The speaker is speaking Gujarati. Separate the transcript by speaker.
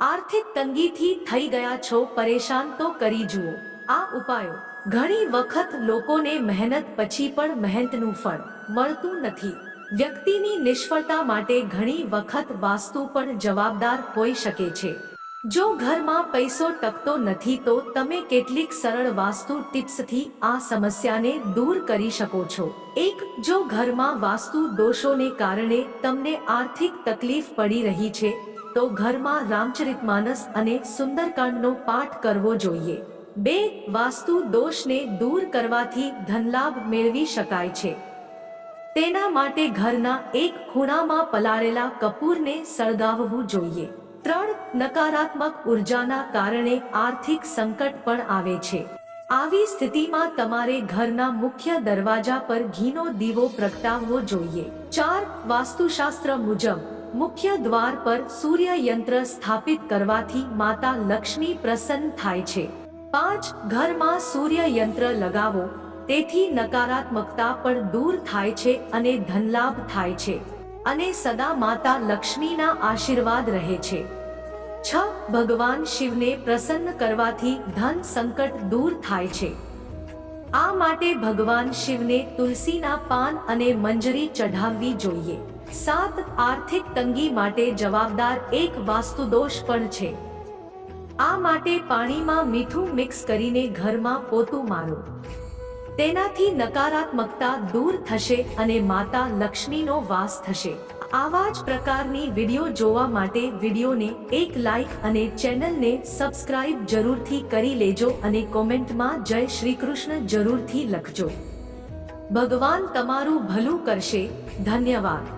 Speaker 1: આર્થિક તંગીથી થઈ ગયા છો, પરેશાન તો કરી જુઓ. આ ઉપાયો. ઘણી વખત લોકોને મહેનત પછી પણ મહેનતનું ફળ મળતું નથી. વ્યક્તિની નિષ્ફળતા માટે ઘણી વખત વાસ્તુ પણ જવાબદાર હોઈ શકે છે. જો ઘરમાં પૈસો ટકતો નથી તો તમે કેટલીક સરળ વાસ્તુ ટિપ્સથી આ સમસ્યાને દૂર કરી શકો છો. એક, જો ઘરમાં વાસ્તુ દોષોને કારણે તમને આર્થિક તકલીફ પડી રહી છે તો ઘરમાં રામચરિતમાનસ અને સુંદરકાંડનો પાઠ કરવો જોઈએ. બે વાસ્તુ દોષને દૂર કરવાથી ધનલાભ મેળવી શકાય છે. તેના માટે ઘરના એક ખૂણામાં પલાળેલા કપૂરને સળગાવવું જોઈએ. ત્રણ નકારાત્મક ઉર્જાના કારણે આર્થિક સંકટ પણ આવે છે. આવી સ્થિતિમાં તમારે ઘરના મુખ્ય દરવાજા પર ઘીનો દીવો પ્રગટાવવો જોઈએ. ચાર વાસ્તુશાસ્ત્ર મુજબ મુખ્ય દ્વાર પર સૂર્ય યંત્ર સ્થાપિત કરવાથી માતા લક્ષ્મી પ્રસન્ન થાય છે. પાંચ, ઘરમાં સૂર્ય યંત્ર લગાવો, તેથી નકારાત્મકતા પણ દૂર થાય છે અને ધનલાભ થાય છે. અને સદા માતા લક્ષ્મીના આશીર્વાદ રહે છે. છ, ભગવાન શિવને પ્રસન્ન કરવાથી ધન સંકટ દૂર થાય છે. આ માટે ભગવાન શિવને તુલસીના પાન અને મંજરી ચઢાવવી જોઈએ. સાત આર્થિક તંગી માટે જવાબદાર એક વાસ્તુદોષ પણ છે. આ માટે પાણીમાં મીઠું મિક્સ કરીને ઘરમાં પોતું મારો. તેનાથી નકારાત્મકતા દૂર થશે અને માતા લક્ષ્મીનો વાસ થશે. આવા જ પ્રકારની વીડિયો જોવા માટે વિડીયોને એક લાઈક અને ચેનલને સબસ્ક્રાઇબ જરૂરથી કરી લેજો અને કોમેન્ટમાં જય શ્રી કૃષ્ણ જરૂરથી લખજો. ભગવાન તમારું ભલું કરશે. ધન્યવાદ.